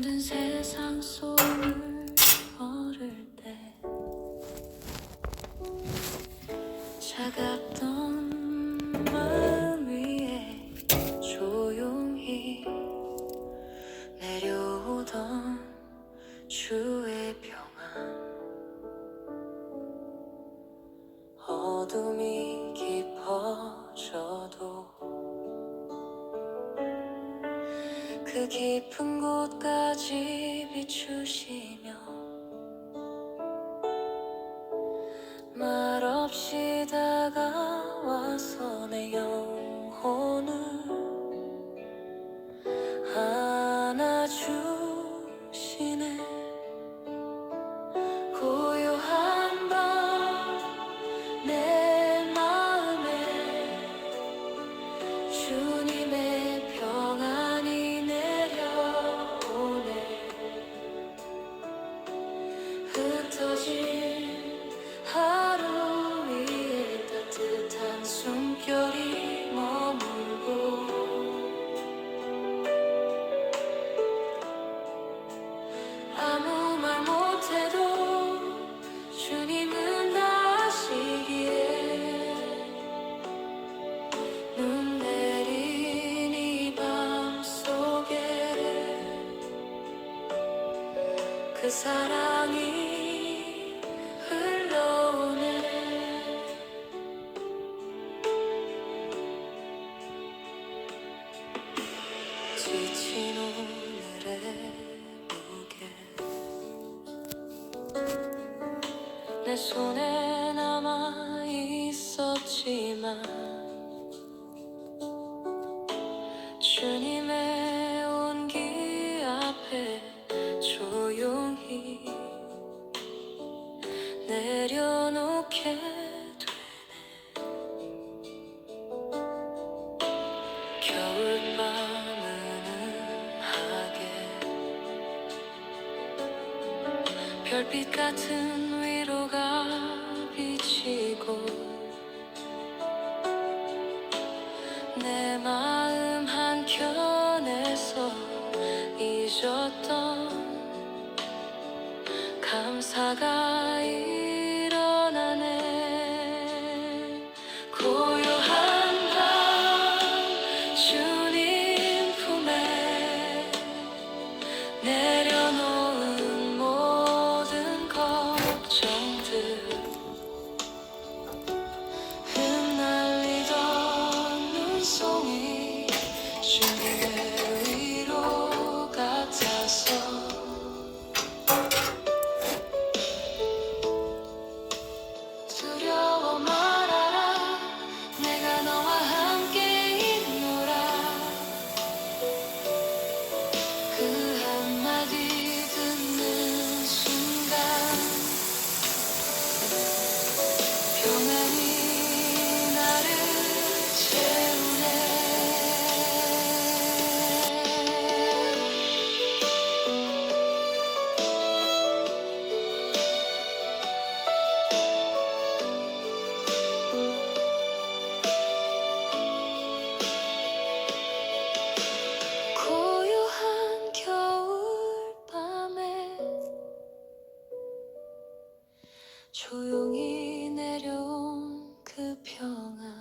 잠든 세상 속을 걸을 때 차갑던 마음 위에 조용히 내려오던 주의 평안. 어둠이 깊 그 깊은 곳까지 비추시며 말없이 다가 주님은 다 아시기에 눈 내린 이 밤 속에 그 사랑이 내 손에 남아 있었지만 주님의 온기 앞에 조용히 내려놓게 되네. 겨울 밤 은 은하게 별빛 같은 내 마음 한켠에서 잊었던 감사가 일 조용히 내려온 그 평안